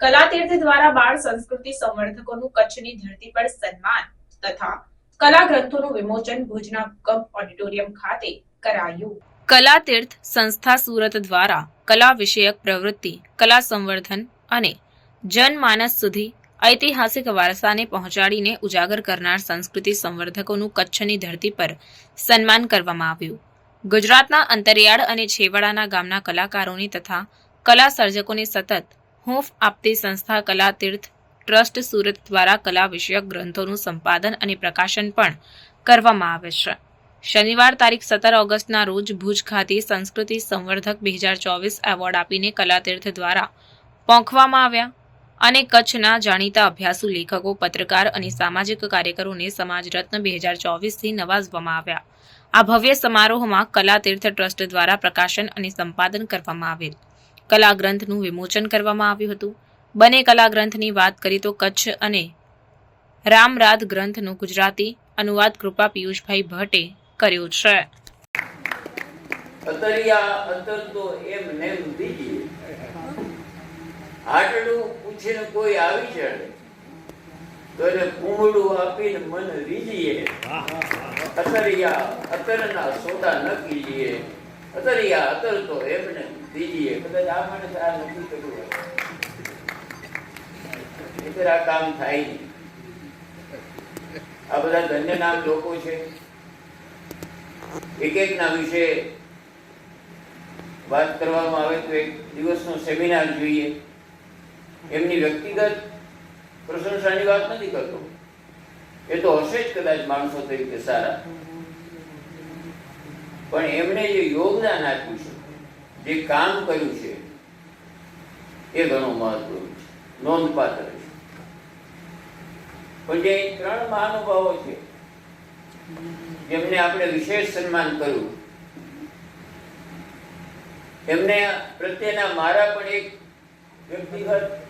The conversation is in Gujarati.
કલાતીર્થ દ્વારા બાળ સંસ્કૃતિ સંવર્ધકોનું કચ્છની ધરતી પર સન્માન તથા કલા ગ્રંથોનું વિમોચન ભુજના કપ ઓડિટોરિયમ ખાતે કરાયું. કલાતીર્થ સંસ્થા સુરત દ્વારા કલા વિષયક પ્રવૃત્તિ, કલા સંવર્ધન અને જનમાનસ સુધી ઐતિહાસિક વારસાને પહોંચાડીને ઉજાગર કરનાર સંસ્કૃતિ સંવર્ધકોનું કચ્છની ધરતી પર સન્માન કરવામાં આવ્યું. ગુજરાતના અંતરિયાળ અને છેવાડાના ગામના કલાકારોની તથા કલા સર્જકોને સતત હૂંફ આપતી સંસ્થા કલા તીર્થ ટ્રસ્ટ સુરત દ્વારા કલા વિષયક ગ્રંથોનું સંપાદન અને પ્રકાશન પણ કરવામાં આવે છે. શનિવાર તારીખ સત્તર ઓગસ્ટના રોજ ભુજ ખાતે સંસ્કૃતિ સંવર્ધક બે હજાર ચોવીસ એવોર્ડ આપીને કલાતીર્થ દ્વારા પોંખવામાં આવ્યા અને કચ્છના જાણીતા અભ્યાસુ લેખકો, પત્રકાર અને સામાજિક કાર્યકરોને સમાજ રત્ન બે હજાર ચોવીસથી નવાજવામાં આવ્યા. આ ભવ્ય સમારોહમાં કલા તીર્થ ટ્રસ્ટ દ્વારા પ્રકાશન અને સંપાદન કરવામાં આવેલ. કલા ગ્રંથનું વિમોચન કરવામાં આવ્યું હતું. બંને કલા ગ્રંથની વાત કરી તો કચ્છ અને રામરાધ ગ્રંથનું ગુજરાતી અનુવાદ કૃપા પિયુષભાઈ ભટ્ટે કર્યો છે. અતરિયા અતર તો એમ નેમ દીજીએ આટલું પૂછીને કોઈ આવી ચડે તો એને કુમડું આપીને મન રીજીએ. અતરિયા અતરના સોદા ન કીજીએ અતરિયા અતર તો એમને દીજીએ કદાચ આ માણસ આ નથી કર્યું એટલે આ કામ થાય નહીં. આ બધા ધન્ય નામ લોકો છે. એક ના વિશે વાત કરવામાં આવે તો એક દિવસનો સેમિનાર જોઈએ. એમની વ્યક્તિગત પ્રશંસાની વાત નથી કરતો. એ તો હશે જ કદાચ માણસો તરીકે સારા. પણ એમણે જે યોગદાન આપ્યું છે, જે કામ કર્યું છે, એ ઘણું મહત્વનું છે, નોંધપાત્ર છે. પણ જે ત્રણ મહાનુભાવો છે, જેમને આપણે વિશેષ સન્માન કર્યું, એમને પ્રત્યેના મારા પણ એક વ્યક્તિગત